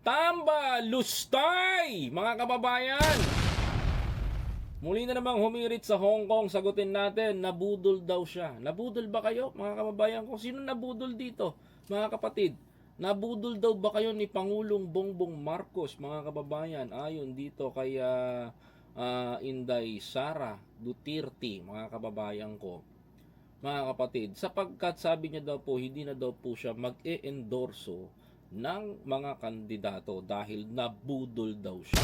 Tamba Lustay, mga kababayan. Muli na namang humirit sa Hong Kong, sagutin natin, nabudol daw siya. Nabudol ba kayo, mga kababayan ko? Sino nabudol dito, mga kapatid? Nabudol daw ba kayo ni Pangulong Bongbong Marcos, mga kababayan? Ayon dito kay ah, ah, Inday Sara Duterte, mga kababayan ko mga kapatid, sapagkat sabi niya daw po, hindi na daw po siya mag-e-endorso ng mga kandidato dahil nabudol daw siya.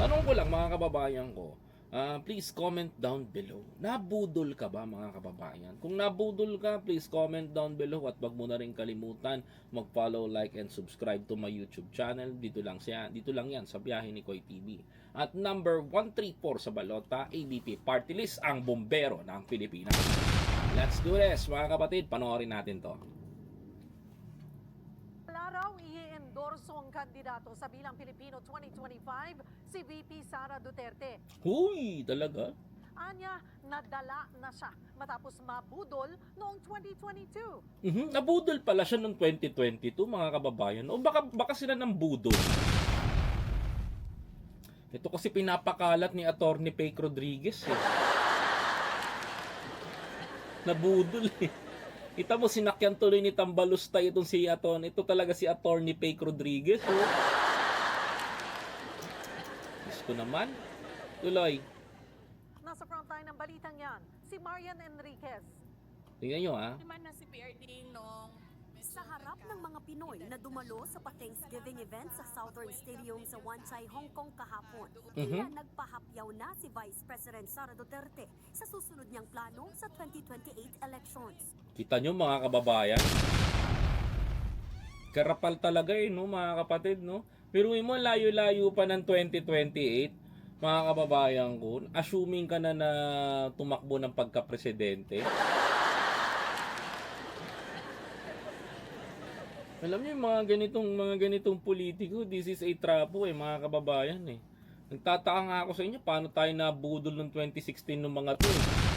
Tanong ko lang mga kababayan ko, ah, please comment down below. Nabudol ka ba mga kababayan? Kung nabudol ka, please comment down below at wag mo na rin kalimutan mag-follow, like, and subscribe to my YouTube channel. Dito lang siya, dito lang yan sa biyahe ni Koy TV. At number 134 sa balota, ABP Party List, ang bombero ng Pilipinas. Let's do this, mga kapatid. Panoorin natin to. Raw i-endorso ang kandidato sa bilang Pilipino 2025 si VP Sara Duterte. Huy, talaga? Anya, nadala na siya matapos mabudol noong 2022. Mhm, Nabudol pala siya noong 2022, mga kababayan. O baka, baka sila ng budol. Ito kasi pinapakalat ni Attorney Fake Rodriguez eh. Nabudol eh. Kita mo, sinakyan tuloy ni Tambalustay itong si Aton. Ito talaga si Attorney Fake Rodriguez. Oh. Diyos ko naman. Tuloy. Nasa frontline ng balitang yan, si Marian Enriquez. Tingnan nyo ah. naman na si PRD nung Sa harap ng mga Pinoy na dumalo sa pa-Thanksgiving event sa Southern Stadium sa Wanchai, Hong Kong kahapon, tila nagpahapyaw na si Vice President Sara Duterte sa susunod niyang plano sa 2028 elections. Kita nyo mga kababayan? Karapal talaga eh, no, mga kapatid, no? Pero mo, layo-layo pa ng 2028, mga kababayan ko, assuming ka na na tumakbo ng pagka-presidente. Alam niyo mga ganitong mga ganitong politiko, this is a trapo eh, mga kababayan eh. Nagtataka nga ako sa inyo, paano tayo nabudol noong 2016 ng mga to eh.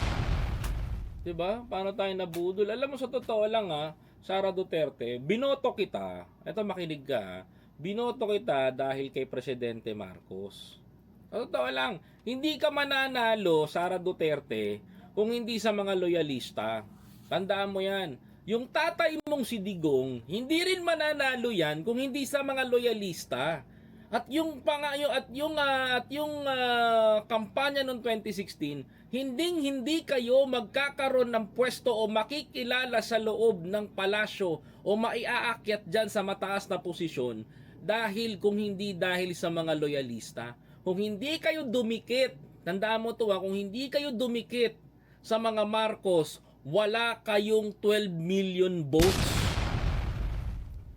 'Di ba? Paano tayo nabudol? Alam mo sa totoo lang ha, Sara Duterte, binoto kita. Ito makinig ka. ha. Binoto kita dahil kay Presidente Marcos. Sa totoo lang, hindi ka mananalo, Sara Duterte, kung hindi sa mga loyalista. Tandaan mo 'yan. Yung tatay mong si Digong, hindi rin mananalo 'yan kung hindi sa mga loyalista. At yung pangayo at yung ah, at yung ah, kampanya noong 2016, hinding hindi kayo magkakaroon ng pwesto o makikilala sa loob ng palasyo o maiaakyat diyan sa mataas na posisyon dahil kung hindi dahil sa mga loyalista. Kung hindi kayo dumikit, tandaan mo to ha, kung hindi kayo dumikit sa mga Marcos, wala kayong 12 million votes.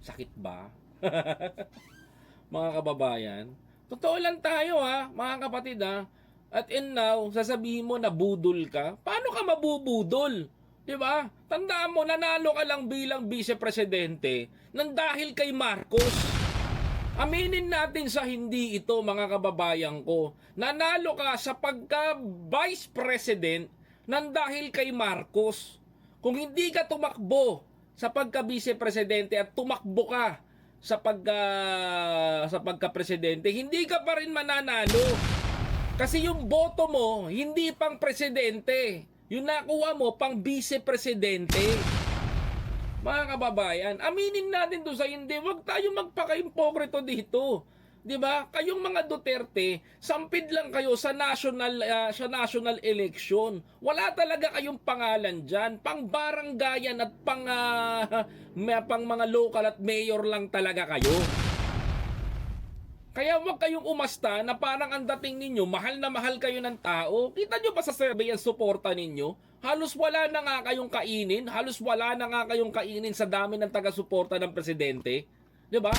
Sakit ba? mga kababayan. Totoo lang tayo ha, mga kapatid ha. At in now, sasabihin mo na budol ka. Paano ka mabubudol? 'Di ba? Tandaan mo, nanalo ka lang bilang vice-presidente nang dahil kay Marcos. Aminin natin sa hindi ito mga kababayan ko. Nanalo ka sa pagka vice president nang dahil kay Marcos. Kung hindi ka tumakbo sa pagka vice presidente at tumakbo ka sa pagka sa pagka presidente, hindi ka pa rin mananalo. Kasi yung boto mo hindi pang presidente. Yung nakuha mo pang vice presidente. Mga kababayan, aminin natin to sa hindi. Huwag tayo magpaka-impokrito dito. 'Di ba? Kayong mga Duterte, sampid lang kayo sa national ah, sa national election. Wala talaga kayong pangalan diyan. Pang baranggayan at pang ah, may- pang mga local at mayor lang talaga kayo. Kaya huwag kayong umasta na parang ang dating ninyo, mahal na mahal kayo ng tao. Kita nyo ba sa survey ang suporta ninyo? Halos wala na nga kayong kainin, halos wala na nga kayong kainin sa dami ng taga-suporta ng presidente. 'Di ba?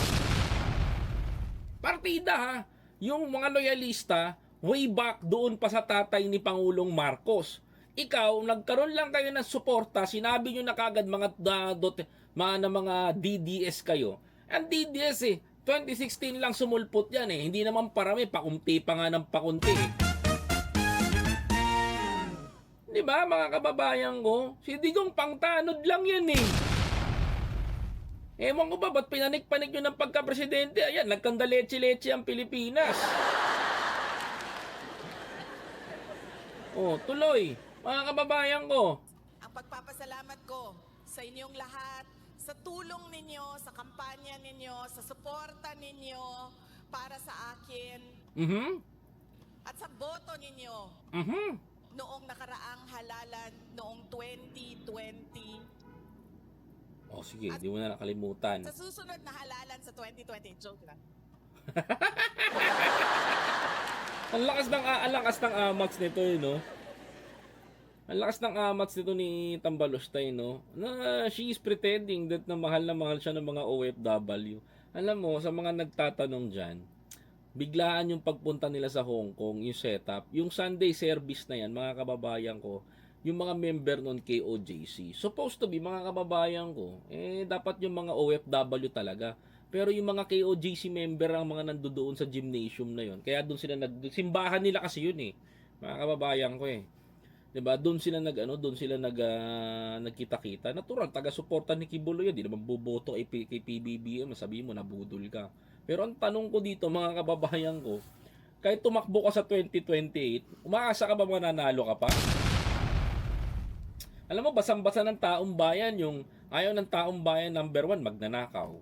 Partida ha. Yung mga loyalista, way back doon pa sa tatay ni Pangulong Marcos. Ikaw, nagkaroon lang kayo ng suporta, sinabi nyo na kagad mga, dot, mga, na mga DDS kayo. Ang DDS eh, 2016 lang sumulpot yan eh. Hindi naman parami, pakunti pa nga ng pakunti eh. Di ba mga kababayan ko? Si Digong pangtanod lang yan eh. Ewan ko ba, ba't pinanik-panik nyo ng pagka-presidente? Ayan, nagkandaleche-leche ang Pilipinas. Oh, tuloy. Mga kababayan ko. Ang pagpapasalamat ko sa inyong lahat, sa tulong ninyo, sa kampanya ninyo, sa suporta ninyo para sa akin Mhm. at sa boto ninyo Mhm. noong nakaraang halalan noong 2020. Oh, sige, di mo na nakalimutan. Sa susunod na halalan sa 2020, joke lang. Ang lakas ng ang lakas ng amax nito, eh, no? Ang lakas ng amax nito ni Tambalostay, no? Na she is pretending that na mahal na mahal siya ng mga OFW. Alam mo, sa mga nagtatanong dyan, biglaan yung pagpunta nila sa Hong Kong, yung setup, yung Sunday service na yan, mga kababayan ko, yung mga member nun kay OJC, supposed to be mga kababayan ko, eh dapat yung mga OFW talaga. Pero yung mga KOJC member ang mga nandoon sa gymnasium na yon. Kaya doon sila nag simbahan nila kasi yun eh. Mga kababayan ko eh. 'Di ba? Doon sila nag ano, doon sila nag ah, nagkita-kita. Natural taga-suporta ni Kibulo 'yan. Di naman boboto kay, kay PBBM, sabi mo nabudol ka. Pero ang tanong ko dito mga kababayan ko, kahit tumakbo ka sa 2028, umaasa ka ba mananalo ka pa? Alam mo, basang-basa ng taong bayan yung ayaw ng taong bayan number one, magnanakaw.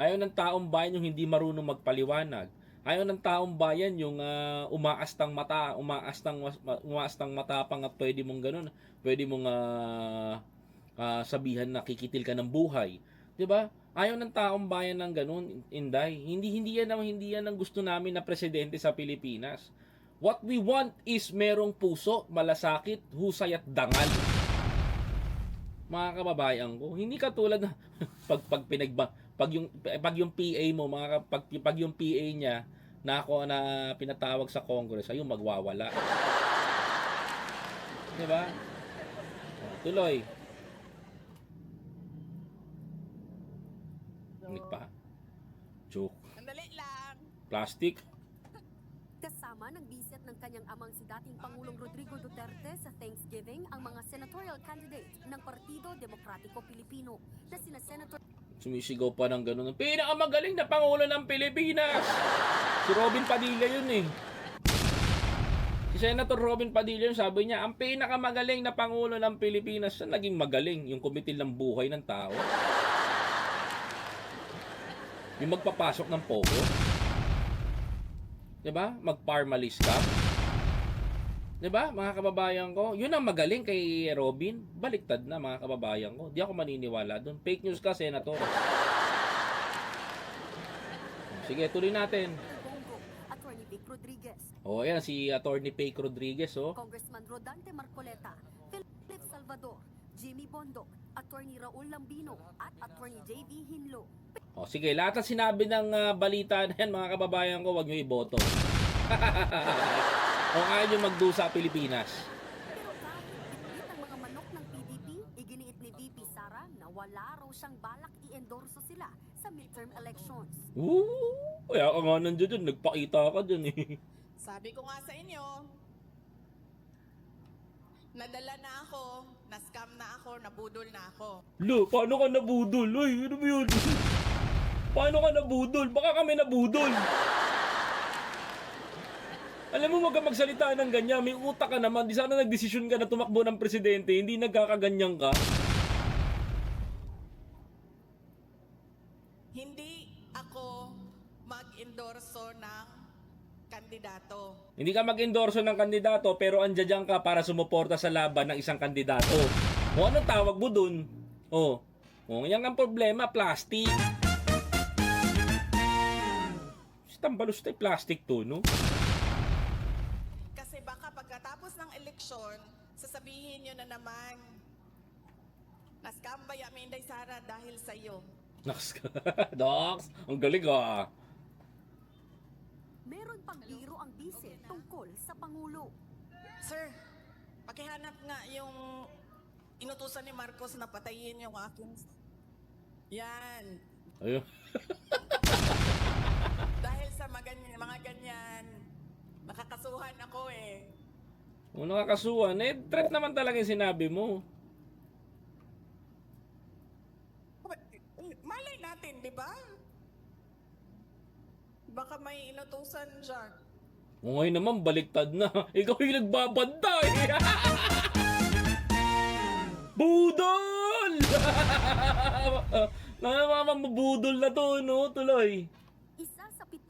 Ayaw ng taong bayan yung hindi marunong magpaliwanag. Ayaw ng taong bayan yung ah, umaastang mata, umaastang umaastang matapang at pwede mong ganun, pwede mong ah, ah, sabihan na kikitil ka ng buhay. 'Di ba? Ayaw ng taong bayan ng ganun, Inday. Hindi hindi yan ang hindi yan ang gusto namin na presidente sa Pilipinas. What we want is merong puso, malasakit, husay at dangal mga kababayan ko. Hindi katulad na pag pag pinagba pag yung pag yung PA mo mga pag, pag yung PA niya na ako na pinatawag sa Congress ayun magwawala. 'Di ba? Tuloy. Unik pa. Joke. Sandali lang. Plastic. Kasama ng ng kanyang amang si dating Pangulong Rodrigo Duterte sa Thanksgiving ang mga senatorial candidate ng Partido Demokratiko Pilipino na sina Senator Sumisigaw pa ng ganun. Pinakamagaling na Pangulo ng Pilipinas! Si Robin Padilla yun eh. Si Senator Robin Padilla yun, sabi niya, ang pinakamagaling na Pangulo ng Pilipinas, siya naging magaling, yung kumitil ng buhay ng tao. Yung magpapasok ng pogo. 'Di ba? Mag-parmalis ka. 'Di ba? Mga kababayan ko, 'yun ang magaling kay Robin. Baliktad na mga kababayan ko. Di ako maniniwala doon. Fake news ka, senator. Sige, tuloy natin. Attorney Vic Rodriguez, Oh, ayan si Attorney Fake Rodriguez, oh. Congressman Rodante Marcoleta, Philip Salvador, Jimmy Bondoc, Attorney Raul Lambino at Attorney JV Hinlo. Oh, sige, lahat ng sinabi ng ah, balita na yan, mga kababayan ko, wag nyo iboto. Kung ayaw nyo magdusa sa Pilipinas. Pero kahit bitbit ang mga manok ng PDP, iginiit ni VP Sara na wala raw siyang balak i-endorso sila sa midterm elections. Woo! Kaya ka nga nandiyan dyan, nagpakita ka dyan eh. Sabi ko nga sa inyo, nadala na ako, na-scam na ako, nabudol na ako. Lo, paano ka nabudol? Uy, ano ba yun? Paano ka nabudol? Baka kami nabudol. Alam mo, wag ka magsalita ng ganyan. May utak ka naman. Di sana nagdesisyon ka na tumakbo ng presidente. Hindi nagkakaganyan ka. Hindi ako mag-endorso ng kandidato. Hindi ka mag-endorso ng kandidato pero andyan ka para sumuporta sa laban ng isang kandidato. O anong tawag mo dun? O, o yan ang problema, plastic. Tambalos tayo, plastic to, no? Eleksyon, sasabihin nyo na naman, na-scam ba yung Inday Sara dahil sa iyo? Naks Docs, ang galing ah. Meron pang biro ang bisit tungkol sa Pangulo. Sir, pakihanap nga yung inutusan ni Marcos na patayin yung akin. Yan. Ayun. Dahil sa mga ganyan, mga ganyan, nakakasuhan ako eh. Kung nakakasuhan, eh, threat naman talaga yung sinabi mo. Malay natin Di ba? Baka may inutusan dyan. O ngayon naman, baliktad na. Ikaw yung nagbabanda eh. Budol! Namamabudol na to, no? Tuloy.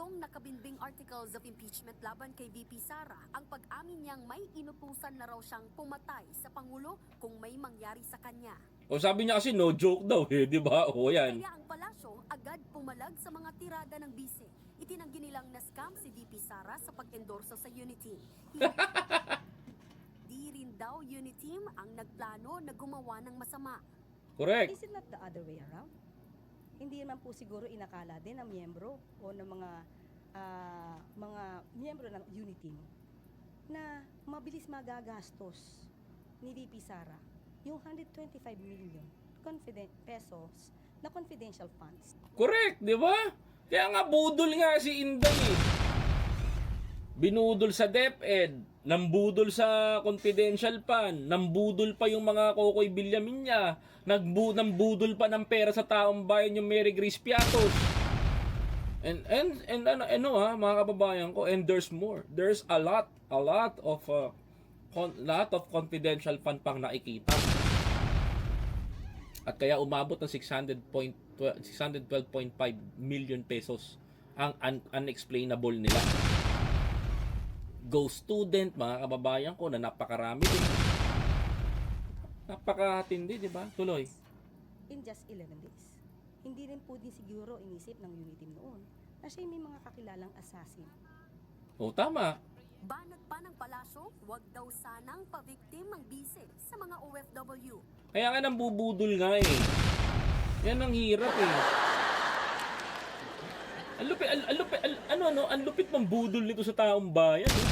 Pitong nakabinbing articles of impeachment laban kay VP Sara ang pag-amin niyang may inutusan na raw siyang pumatay sa Pangulo kung may mangyari sa kanya. O sabi niya kasi no joke daw eh, di ba? O yan. Kaya ang palasyo agad pumalag sa mga tirada ng bise. Itinanggi nilang na-scam si VP Sara sa pag-endorso sa Uniteam. Di rin daw Uniteam ang nagplano na gumawa ng masama. Correct. Is it not the other way around? Hindi naman po siguro inakala din ng miyembro o ng mga ah, mga miyembro ng unity na mabilis magagastos ni VP Sara yung 125 million confident pesos na confidential funds. Correct, di ba? Kaya nga budol nga si Inday eh. Binudol sa DepEd, nambudol sa confidential fund, nambudol pa yung mga kokoy bilyamin niya, nagbu nambudol pa ng pera sa taong bayan yung Mary Grace Piatos. And and and ano, ano ha, mga kababayan ko, and there's more. There's a lot, a lot of uh, con- lot of confidential fund pang nakikita. At kaya umabot ng 600.12 612.5 million pesos ang un- unexplainable nila. Go student, mga kababayan ko, na napakarami din. Napakatindi, di ba? Tuloy. in just 11 days. Hindi rin po din siguro inisip ng unity noon na siya may mga kakilalang assassin. O, tama. Banat pa ng palasyo, wag daw sanang pabiktim ang bise sa mga OFW. Kaya nga nang bubudol nga eh. Yan ang hirap eh. Ang lupit, ang, ang lupit, ang- ano, ano, ang lupit ng budol nito sa taong bayan. Eh.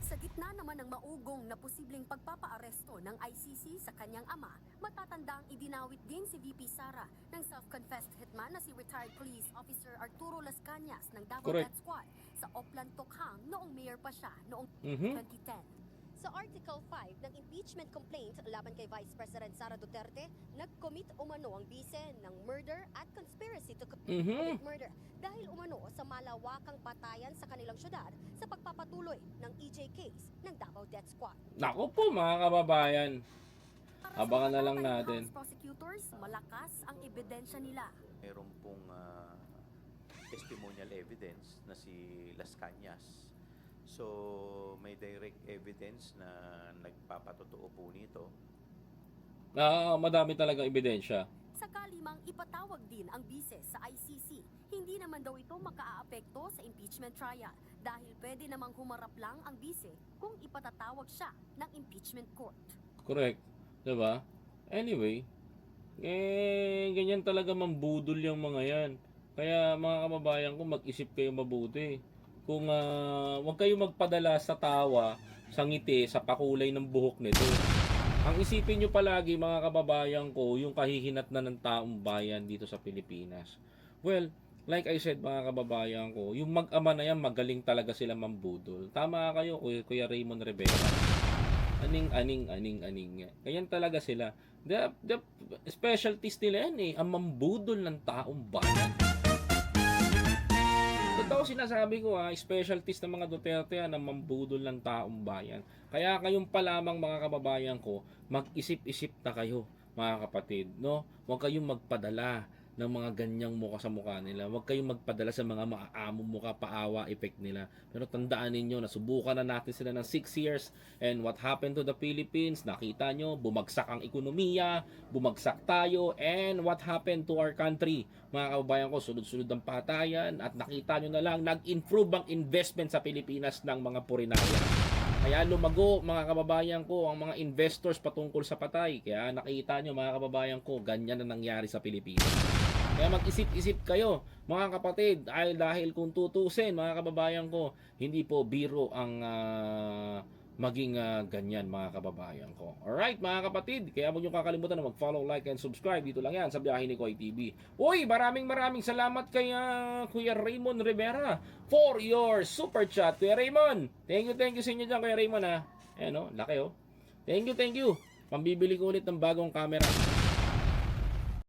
Sa gitna naman ng maugong na posibleng pagpapaaresto ng ICC sa kanyang ama, matatandang idinawit din si VP Sara ng self-confessed hitman na si retired police officer Arturo Las Cañas ng Davao Correct. Death Squad sa Oplan Tokhang noong mayor pa siya noong Mhm. 2010. Sa Article 5 ng impeachment complaint laban kay Vice President Sara Duterte, nag-commit umano ang bise ng murder at conspiracy to co- commit murder dahil umano sa malawakang patayan sa kanilang syudad sa pagpapatuloy ng EJ case ng Davao Death Squad. Nako po mga kababayan. Abangan na lang natin. Prosecutors, malakas ang ebidensya nila. meron pong ah, testimonial evidence na si Las Cañas. So, may direct evidence na nagpapatotoo po nito. Na madami talaga ebidensya. Sakali mang ipatawag din ang bise sa ICC, hindi naman daw ito makaaapekto sa impeachment trial dahil pwede namang humarap lang ang bise kung ipatatawag siya ng impeachment court. Correct. 'Di ba? Anyway, eh ganyan talaga mambudol yung mga 'yan. Kaya mga kababayan ko, mag-isip kayo mabuti. Kung ah, huwag kayo magpadala sa tawa, sa ngiti, sa pakulay ng buhok nito. Ang isipin nyo palagi mga kababayan ko, yung kahihinat na ng taong bayan dito sa Pilipinas. Well, like I said mga kababayan ko, yung mag-ama na yan, magaling talaga sila mambudol. Tama kayo, Kuya, Kuya Raymond Rivera. Aning, aning, aning, aning. Ganyan talaga sila. The, the specialties nila yan eh, ang mambudol ng taong bayan. Totoo sinasabi ko ha, specialties ng mga Duterte yan ang mambudol ng taong bayan. Kaya kayong pa lamang mga kababayan ko, mag-isip-isip na kayo mga kapatid, no? Huwag kayong magpadala ng mga ganyang mukha sa mukha nila. Huwag kayong magpadala sa mga maaamong mukha paawa effect nila. Pero tandaan ninyo, nasubukan na natin sila ng 6 years and what happened to the Philippines, nakita nyo, bumagsak ang ekonomiya, bumagsak tayo, and what happened to our country? Mga kababayan ko, sunod-sunod ang patayan at nakita nyo na lang, nag-improve ang investment sa Pilipinas ng mga purinaya. Kaya lumago mga kababayan ko ang mga investors patungkol sa patay. Kaya nakita nyo mga kababayan ko, ganyan na nangyari sa Pilipinas. Kaya mag-isip-isip kayo mga kapatid dahil dahil kung tutusin mga kababayan ko, hindi po biro ang ah, maging ah, ganyan mga kababayan ko. Alright mga kapatid, kaya huwag niyo kakalimutan na mag-follow, like, and subscribe. Dito lang yan sa biyahe ni Koy TV. Uy, maraming maraming salamat kay ah, Kuya Raymond Rivera for your super chat. Kuya Raymond, thank you, thank you sa inyo dyan Kuya Raymond ha. Ayan o, laki oh. Thank you, thank you. Pambibili ko ulit ng bagong camera.